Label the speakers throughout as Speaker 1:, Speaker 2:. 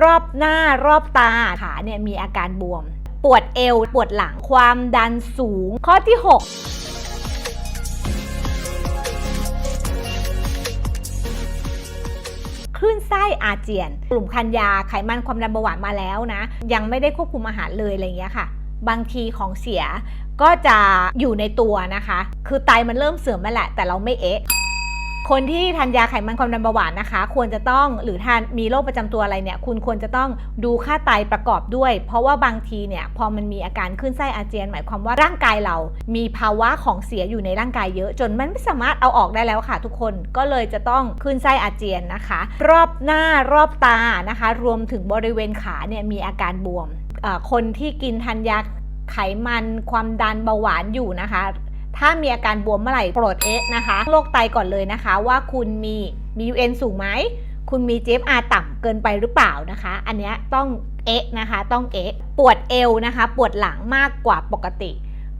Speaker 1: รอบหน้ารอบตาขาเนี่ยมีอาการบวม ปวดเอว ปวดหลังความดันสูง ข้อที่ 6คลื่นไส้อาเจียน กลุ่มคันยาไขมันความดันเบาหวานมาแล้วนะ ยังไม่ได้ควบคุมอาหารเลยอะไรเงี้ยค่ะ บางทีของเสียก็จะอยู่ในตัวนะคะ คือไตมันเริ่มเสื่อมมาแหละ แต่เราไม่เอ๊ะ คนที่ทานยาไขมันความดันเบาหวานนะคะ ควรจะต้องหรือทานมีโรคประจำตัวอะไรเนี่ย คุณควรจะต้องดูค่าไตประกอบด้วย เพราะว่าบางทีเนี่ยพอมันมีอาการขึ้นไส้อาเจียน หมายความว่าร่างกายเรา มีภาวะของเสียอยู่ในร่างกายเยอะ จนมันไม่สามารถเอาออกได้แล้วค่ะ ทุกคนก็เลยจะต้องขึ้นไส้อาเจียนนะคะ รอบหน้ารอบตานะคะ รวมถึงบริเวณขาเนี่ยมีอาการบวมคนที่กินทานยาไขมันความดันเบาหวานอยู่นะคะ ถ้ามีอาการบวมเมื่อไหร่โปรดเอ๊ะนะคะโรคไตก่อนเลยนะคะ ว่าคุณมีมี UN สูงไหมคุณมี GFR ต่ำเกินไปหรือเปล่านะคะ อันนี้ต้องเอ๊ะนะคะ ต้องเอ๊ะปวดเอวนะคะ ปวดหลังมากกว่าปกติ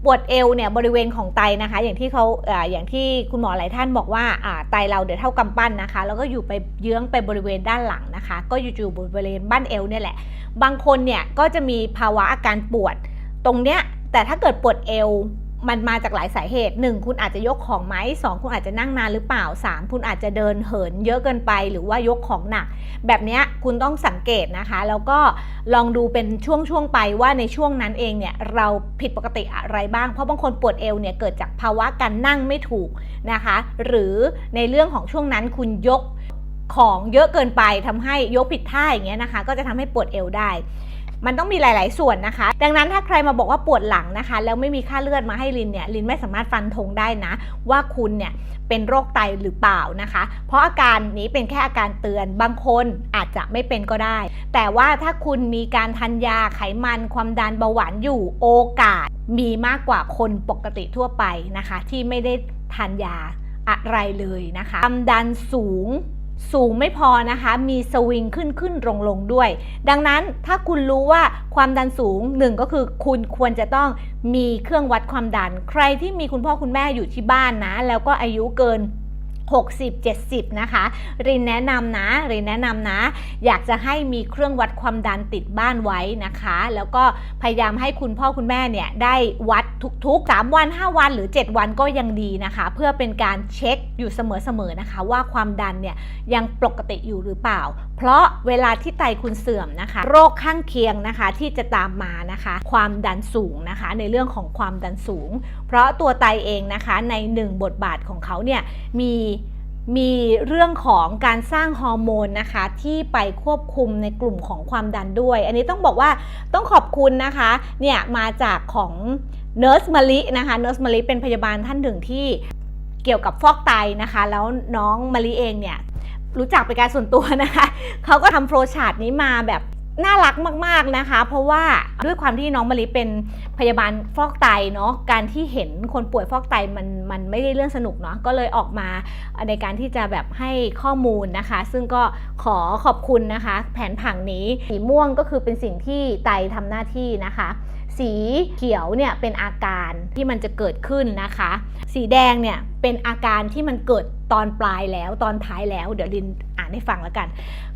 Speaker 1: ปวดเอวเนี่ยบริเวณของไตนะคะ อย่างที่เขาออย่างที่คุณหมอหลายท่านบอกว่าอ่าไตเราเดี๋ยวเท่ากำปั้นนะคะ แล้วก็อยู่ไปเยื้องไปบริเวณด้านหลังนะคะ ก็อยู่อยู่บริเวณบ้านเอวเนี่ยแหละ บางคนเนี่ยก็จะมีภาวะอาการปวดตรงเนี้ยแต่ถ้าเกิดปวดเอว มันมาจากหลายสาเหตุ 1 คุณอาจจะยกของไหม 2 คุณอาจจะนั่งนานหรือเปล่า 3 คุณอาจจะเดินเหินเยอะเกินไปหรือว่ายกของหนัก แบบนี้คุณต้องสังเกตนะคะ แล้วก็ลองดูเป็นช่วงๆไปว่าในช่วงนั้นเองเนี่ยเราผิดปกติอะไรบ้าง เพราะบางคนปวดเอวเนี่ยเกิดจากภาวะการนั่งไม่ถูกนะคะ หรือในเรื่องของช่วงนั้นคุณยกของเยอะเกินไปทำให้ยกผิดท่าอย่างเงี้ยนะคะ ก็จะทำให้ปวดเอวได้ มันต้องมีหลาย ๆ ส่วนนะคะ ดังนั้นถ้าใครมาบอกว่าปวดหลังนะคะ แล้วไม่มีค่าเลือดมาให้ลินเนี่ยลินไม่สามารถฟันธงได้นะ ว่าคุณเนี่ยเป็นโรคไตหรือเปล่านะคะ เพราะอาการนี้เป็นแค่อาการเตือนบางคนอาจจะไม่เป็นก็ได้ แต่ว่าถ้าคุณมีการทานยาไขมันความดันเบาหวานอยู่โอกาสมีมากกว่าคนปกติทั่วไปนะคะ ที่ไม่ได้ทานยาอะไรเลยนะคะความดันสูง สูงไม่พอนะคะ มีสวิงขึ้นขึ้นลงลงด้วย ดังนั้นถ้าคุณรู้ว่าความดันสูงหนึ่งก็คือคุณควรจะต้องมีเครื่องวัดความดัน ใครที่มีคุณพ่อคุณแม่อยู่ที่บ้านนะ แล้วก็อายุเกิน 60 70 นะคะ รินแนะนำนะ รินแนะนำนะ อยากจะให้มีเครื่องวัดความดันติดบ้านไว้นะคะ แล้วก็พยายามให้คุณพ่อคุณแม่เนี่ยได้วัดทุกๆ 3 วัน 5 วันหรือ 7 วันก็ยังดีนะคะ เพื่อเป็นการเช็คอยู่เสมอๆนะคะ ว่าความดันเนี่ยยังปกติอยู่หรือเปล่า เพราะเวลาที่ไตคุณเสื่อมนะคะ โรคข้างเคียงนะคะที่จะตามมานะคะ ความดันสูงนะคะ ในเรื่องของความดันสูง เพราะตัวไตเองนะคะในหนึ่งบทบาทของเขาเนี่ยมีมีเรื่องของการสร้างฮอร์โมนนะคะ ที่ไปควบคุมในกลุ่มของความดันด้วย อันนี้ต้องบอกว่าต้องขอบคุณนะคะเนี่ยมาจากของเนิร์สมารินะคะเนิร์สมาริเป็นพยาบาลท่านหนึ่งที่เกี่ยวกับฟอกไตนะคะ แล้วน้องมาริเองเนี่ย รู้จักเป็นการส่วนตัวนะคะเขาก็ทำโฟลชาร์ตนี้มาแบบน่ารักมากๆนะคะ เพราะว่าด้วยความที่น้องมะลิเป็นพยาบาลฟอกไตเนาะการที่เห็นคนป่วยฟอกไตมันมันไม่ได้เรื่องสนุกเนาะก็เลยออกมาในการที่จะแบบให้ข้อมูลนะคะ ซึ่งก็ขอขอบคุณนะคะ แผนผังนี้สีม่วงก็คือเป็นสิ่งที่ไตทำหน้าที่นะคะ สีเขียวเนี่ยเป็นอาการที่มันจะเกิดขึ้นนะคะ สีแดงเนี่ย เป็นอาการที่มันเกิดตอนปลายแล้วตอนท้ายแล้ว เดี๋ยวลินอ่านให้ฟังแล้วกัน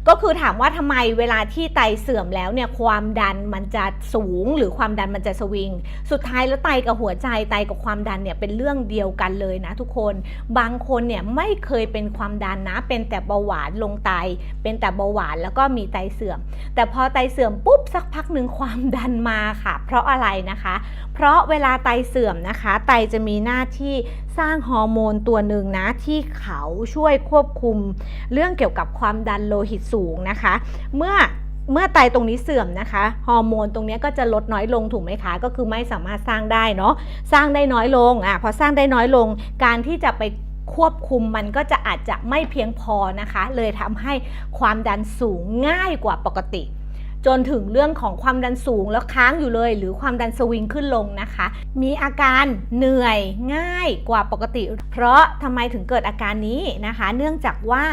Speaker 1: ก็คือถามว่าทำไมเวลาที่ไตเสื่อมแล้วเนี่ยความดันมันจะสูงหรือความดันมันจะสวิง สุดท้ายแล้วไตกับหัวใจไตกับความดันเนี่ยเป็นเรื่องเดียวกันเลยนะทุกคน บางคนเนี่ยไม่เคยเป็นความดันนะ เป็นแต่เบาหวานลงไต เป็นแต่เบาหวานแล้วก็มีไตเสื่อม แต่พอไตเสื่อมปุ๊บสักพักหนึ่งความดันมาค่ะ เพราะอะไรนะคะ เพราะเวลาไตเสื่อมนะคะ ไตจะมีหน้าที่ สร้างฮอร์โมนตัวหนึ่งนะที่เขาช่วยควบคุม เรื่องเกี่ยวกับความดันโลหิตสูงนะคะ เมื่อเมื่อไตตรงนี้เสื่อมนะคะ ฮอร์โมนตรงนี้ก็จะลดน้อยลงถูกไหมคะ ก็คือไม่สามารถสร้างได้เนาะสร้างได้น้อยลงอะพอสร้างได้น้อยลง การที่จะไปควบคุมมันก็จะอาจจะไม่เพียงพอนะคะ เลยทำให้ความดันสูงง่ายกว่าปกติ จนถึงเรื่องของความดันสูงแล้วค้างอยู่เลย หรือความดันสวิงขึ้นลงนะคะ มีอาการเหนื่อยง่ายกว่าปกติ เพราะทำไมถึงเกิดอาการนี้นะคะ เนื่องจากว่า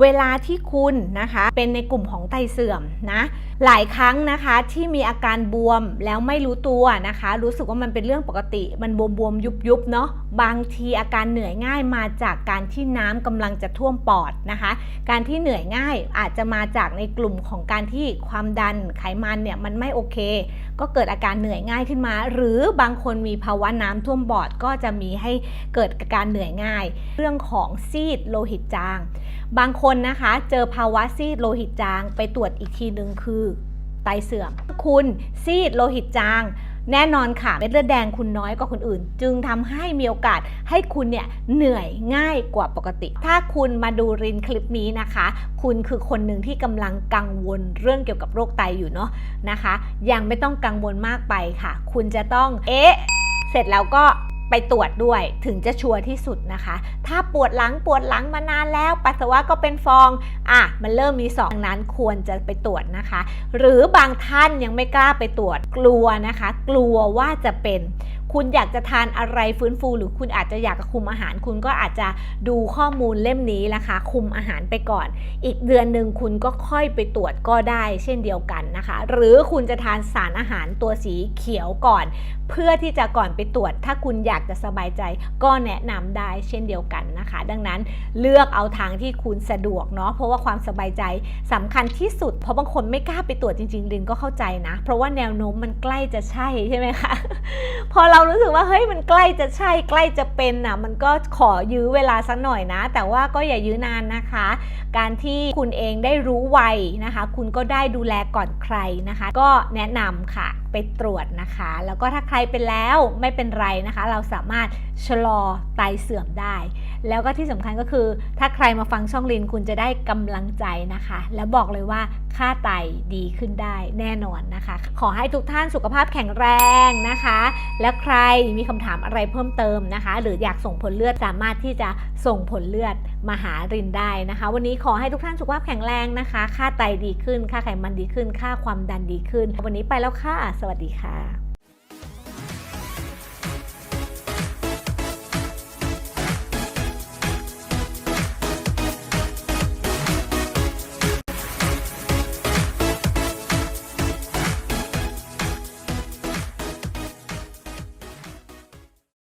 Speaker 1: เวลาที่คุณนะคะเป็นในกลุ่มของไตเสื่อมนะหลายครั้งนะคะที่มีอาการบวมแล้วไม่รู้ตัวนะคะ รู้สึกว่ามันเป็นเรื่องปกติมันบวมบวมยุบยุบเนาะบางทีอาการเหนื่อยง่ายมาจากการที่น้ำกำลังจะท่วมปอดนะคะ การที่เหนื่อยง่ายอาจจะมาจากในกลุ่มของการที่ความดันไขมันเนี่ยมันไม่โอเค ก็เกิดอาการเหนื่อยง่ายขึ้นมา หรือบางคนมีภาวะน้ำท่วมปอดก็จะมีให้เกิดอาการเหนื่อยง่าย เรื่องของซีดโลหิตจาง บางคนนะคะ เจอภาวะซีดโลหิตจางไปตรวจอีกทีหนึ่งคือไตเสื่อม คุณซีดโลหิตจาง แน่นอนค่ะเม็ดเลือดแดงคุณน้อยกว่าคนอื่น จึงทำให้มีโอกาสให้คุณเนี่ยเหนื่อยง่ายกว่าปกติ ถ้าคุณมาดูรินคลิปนี้นะคะ คุณคือคนหนึ่งที่กำลังกังวลเรื่องเกี่ยวกับโรคไตอยู่เนาะนะคะ ยังไม่ต้องกังวลมากไปค่ะ คุณจะต้องเอ๊ะเสร็จแล้วก็ ไปตรวจด้วยถึงจะชัวร์ที่สุดนะคะ ถ้าปวดหลังปวดหลังมานานแล้ว ปัสสาวะก็เป็นฟองอะมันเริ่มมีสองนั้นควรจะไปตรวจนะคะ หรือบางท่านยังไม่กล้าไปตรวจกลัวนะคะ กลัวว่าจะเป็น คุณอยากจะทานอะไรฟื้นฟู หรือคุณอาจจะอยากคุมอาหาร คุณก็อาจจะดูข้อมูลเล่มนี้นะคะ คุมอาหารไปก่อน อีกเดือนหนึ่งคุณก็ค่อยไปตรวจก็ได้เช่นเดียวกันนะคะ หรือคุณจะทานสารอาหารตัวสีเขียวก่อน เพื่อที่จะก่อนไปตรวจ ถ้าคุณอยากจะสบายใจก็แนะนำได้เช่นเดียวกันนะคะ ดังนั้นเลือกเอาทางที่คุณสะดวกเนาะเพราะว่าความสบายใจสำคัญที่สุด เพราะบางคนไม่กล้าไปตรวจจริงๆลินก็เข้าใจนะ เพราะว่าแนวโน้มมันใกล้จะใช่ใช่ไหมคะพอเรารู้สึกว่าเฮ้ยมันใกล้จะใช่ใกล้จะเป็นนะมันก็ขอยื้อเวลาสักหน่อยนะ แต่ว่าก็อย่ายื้อนานนะคะ การที่คุณเองได้รู้ไวนะคะ คุณก็ได้ดูแลก่อนใครนะคะ ก็แนะนำค่ะ ไปตรวจนะคะ แล้วก็ถ้าใครเป็นแล้วไม่เป็นไรนะคะ เราสามารถชะลอไตเสื่อมได้ แล้วก็ที่สำคัญก็คือ ถ้าใครมาฟังช่องลินคุณจะได้กำลังใจนะคะ แล้วบอกเลยว่าค่าไตดีขึ้นได้แน่นอนนะคะ ขอให้ทุกท่านสุขภาพแข็งแรงนะคะ และใครมีคำถามอะไรเพิ่มเติมนะคะ หรืออยากส่งผลเลือดสามารถที่จะส่งผลเลือด มาหารินได้นะคะ วันนี้ขอให้ทุกท่านสุขภาพแข็งแรงนะคะ ค่าไตดีขึ้น ค่าไขมันดีขึ้น ค่าความดันดีขึ้น วันนี้ไปแล้วค่ะ สวัสดีค่ะ